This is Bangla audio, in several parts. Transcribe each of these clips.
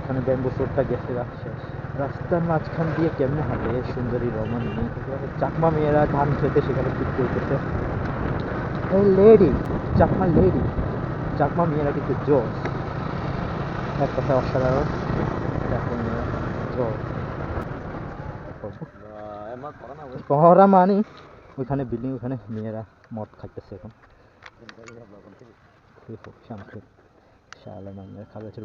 এখানে ব্যাম্বু সোটটা গেছে রাস্তা রাস্তার মাঝখান দিয়ে কেমনে হাঁটে সুন্দরী রমন চাকমা মেয়েরা ধান খেতে সেখানে ঠিক করতেছে। Lady, Chakma lady. চাকমা মেয়েরা কিন্তু জোস। এক কথা অসাধারণ। মেয়েরা পহরা মানি। ওইখানে বিল্ডিং ওখানে মেয়েরা মদ খাইতেছে এখন। শালা ছিল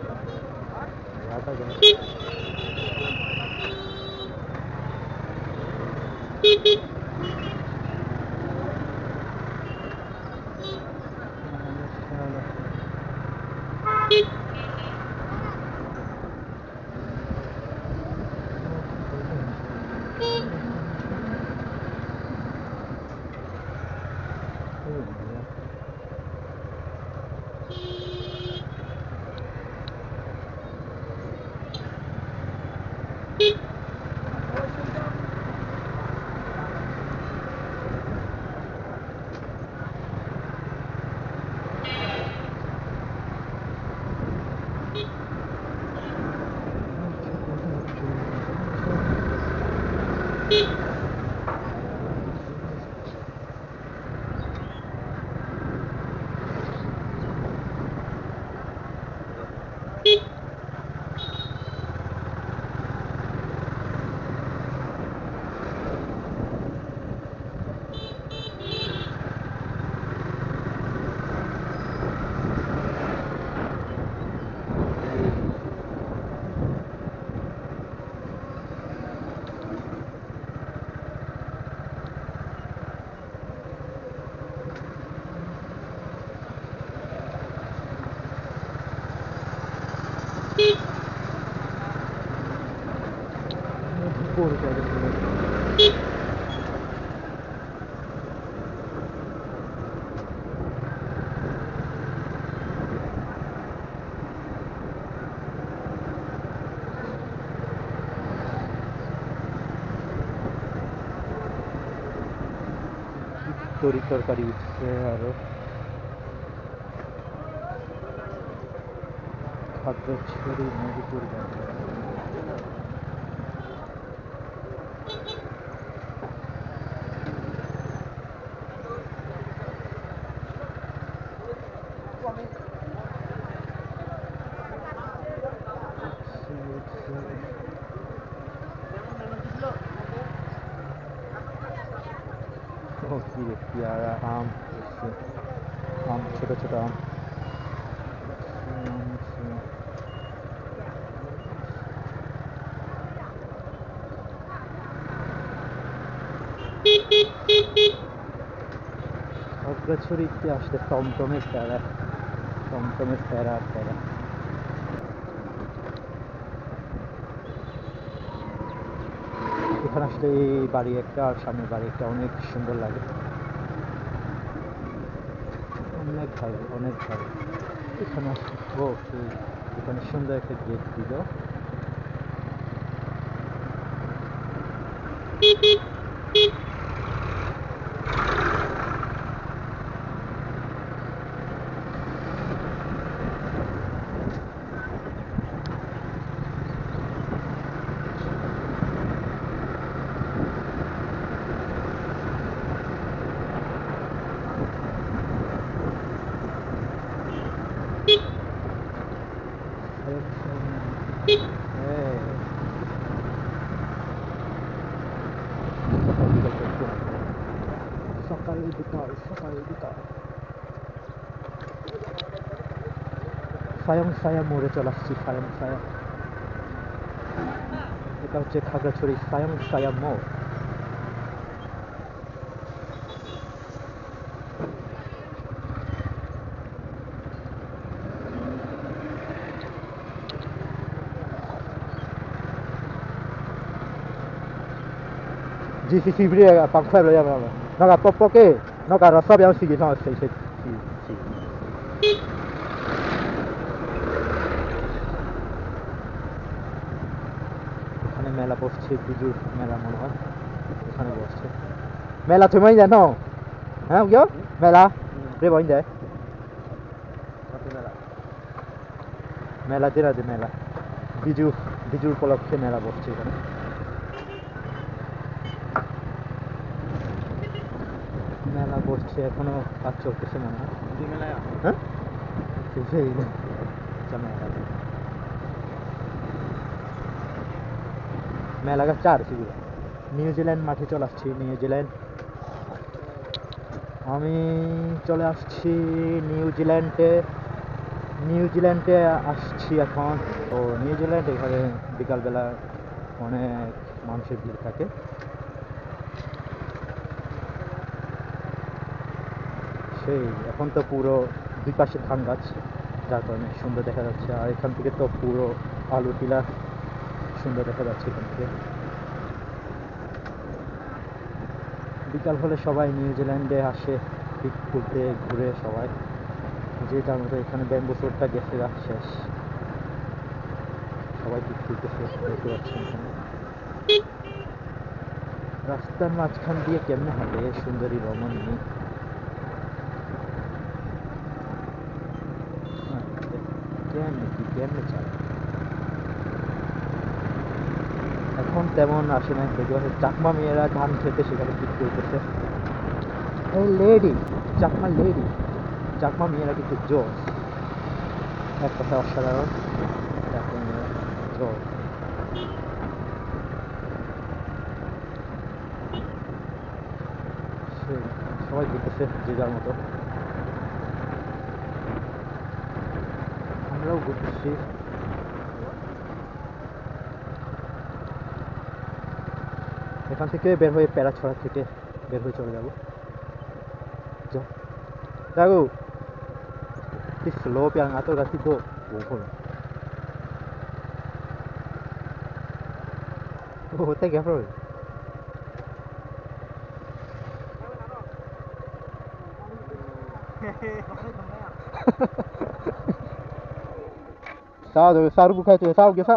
आपको रुपया তরি তরকারি উঠছে আরও খাদ্য ছেড়ে মুড়ি করে बहुत ही प्यारा आम आम छोटा छोटा आम অগ্রছড়িতে আসতে টমটমের তারা টমটমে সেরা প্যারা এখানে আসলে এই বাড়ি একটা আর সামনের বাড়ি একটা অনেক সুন্দর লাগে। অনেক ভালো অনেক ভালো। এখানে আসলে এখানে সুন্দর একটা গেট দিল। 사형사야 মরে চলে আসছি সায়ংসায়া এটা হচ্ছে খাগড়াছড়ি সায়ং সায়া মোড় Di sisi beri agak pan pueblo, ya me hablo. No, que poco que, no, que no sabía un siguiente, no, sí, sí, sí. মেলা বসছে পুজোর মেলা মনে হয়। ওখানে বসছে। মেলা তুমি জানো হ্যাঁ গিয়ে? মেলা? রে বইন যায়। মেলা যে মেলা। বিজু বিজুর উপলক্ষে মেলা বসছে এখানে। মেলা বসছে এখনও কাজ চলতেছে মনে হয়। হ্যাঁ? মেলা আচ্ছা, মেলাঘাট চার সেগুলো নিউজিল্যান্ড মাঠে চলে আসছি নিউজিল্যান্ড আমি চলে আসছি নিউজিল্যান্ডে নিউজিল্যান্ডে আসছি এখন তো নিউজিল্যান্ড এখানে বিকালবেলা অনেক মানুষের ভিড় থাকে সেই, এখন তো পুরো দুই পাশে ধান গাছ, যার কারণে সুন্দর দেখা যাচ্ছে। আর এখান থেকে তো পুরো আলু টিলা সুন্দর দেখা যাচ্ছে এখান থেকে বিকাল হলে সবাই নিউজিল্যান্ডে আসে পিক তুলতে ঘুরে সবাই। যে যার মতো এখানে ব্যাম্বু সোরটা গেছে শেষ। সবাই পিক তুলতেছে দেখতে পাচ্ছেন এখানে। রাস্তার মাঝখান দিয়ে কেমনে হাঁটে সুন্দরী রমণী? হ্যাঁ, কেমনে কি কেমনে চালায়? এখন তেমন আসে না দেখতে পাচ্ছি চাকমা মেয়েরা ধান খেতে সেখানে পিক করতেছে। এই লেডি চাকমা লেডি চাকমা মেয়েরা কিন্তু জোস। এক কথা অসাধারণ। চাকমা মেয়েরা সেই, সবাই ঘুরতেছে যে যার মতো। আমরাও ঘুরতেছি। এখান থেকে বের হয়ে প্যারাছড়া থেকে বের হয়ে চলে যাব। যাগো কি স্লো পিয়াং আতো গাছি তো ওপর ও তাই গেল sao rồi sao cũng khai chưa sao kia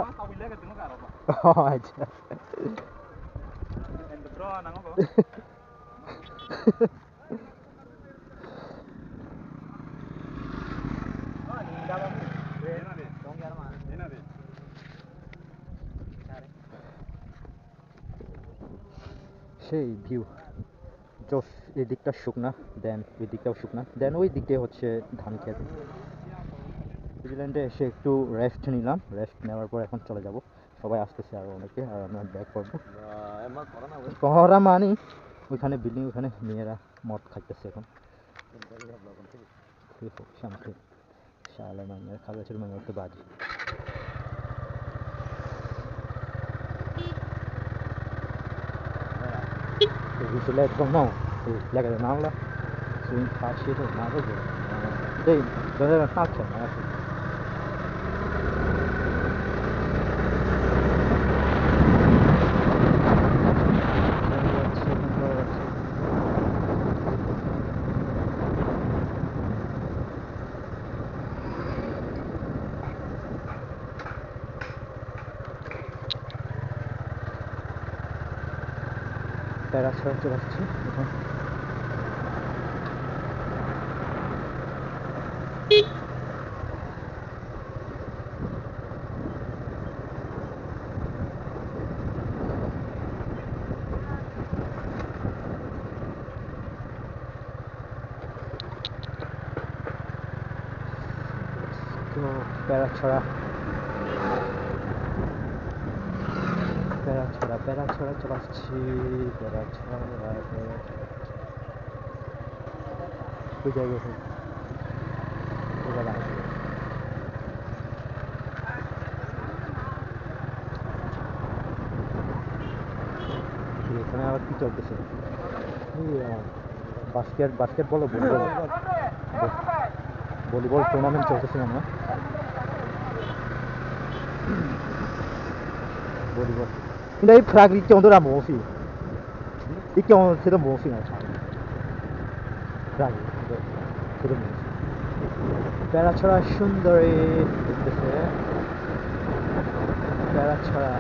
সেই ভিউ জোস এই দিকটা শুকনা দেন ওই দিকটাও শুকনা দেন ওই দিকটাই হচ্ছে ধান খেত। নিউজিল্যান্ডে এসে একটু রেস্ট নিলাম। রেস্ট নেওয়ার পর এখন চলে যাব। সবাই আসতেছে আর অনেকে, আর আমরা ব্যাক করব। কহরা মানি ওইখানে বিল্ডিং ওখানে মেয়েরা মদ খাইতেছে এখন খুবই শান্তি শালা মাঙ্গার খাগাছের মাঙ্গার তো বাজি Vi så lätt som någon. Vi lägger den andra. Så inte fast shit och alltså. প্যারাছড়া চলে আসছে এখন তো প্যারাছড়া প্যারাছড়া প্যারাছড়া চলে আসছি প্যারাছড়া প্যারাছড়া ওই জায়গায় হোক এবার আসবে। এই এখানে আবার কি চলতেছে? বাস্কেট বাস্কেট বলো, ভলিবল। ভলিবল টুর্নামেন্ট চলতেছে মনে হয়। ভলিবল। 근데 이 프라그 이 정도라 뭐지? 이 정도로 뭐지 나 참. 프라그 이거 그런 뭐지? প্যারাছড়া সুন্দরী দেখতেছে প্যারাছড়া